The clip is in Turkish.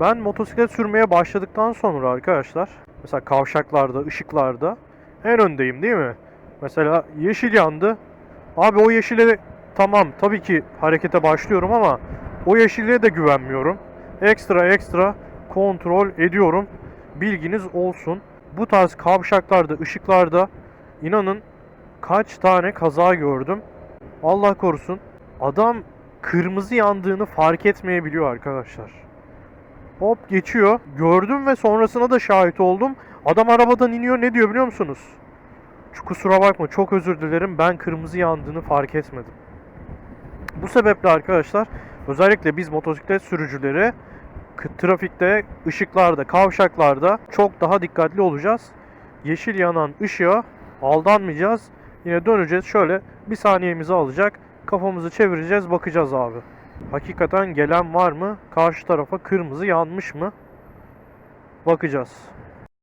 Ben motosiklet sürmeye başladıktan sonra arkadaşlar mesela kavşaklarda, ışıklarda en öndeyim değil mi? Mesela yeşil yandı. Abi o yeşile tamam tabii ki harekete başlıyorum ama o yeşile de güvenmiyorum. Ekstra ekstra kontrol ediyorum. Bilginiz olsun. Bu tarz kavşaklarda, ışıklarda inanın kaç tane kaza gördüm. Allah korusun. Adam kırmızı yandığını fark etmeyebiliyor arkadaşlar. Hop geçiyor. Gördüm ve sonrasına da şahit oldum. Adam arabadan iniyor ne diyor biliyor musunuz? Şu kusura bakma çok özür dilerim ben kırmızı yandığını fark etmedim. Bu sebeple arkadaşlar özellikle biz motosiklet sürücüleri trafikte, ışıklarda, kavşaklarda çok daha dikkatli olacağız. Yeşil yanan ışığa aldanmayacağız. Yine döneceğiz şöyle bir saniyemizi alacak. Kafamızı çevireceğiz bakacağız abi. Hakikaten gelen var mı? Karşı tarafa kırmızı yanmış mı? Bakacağız.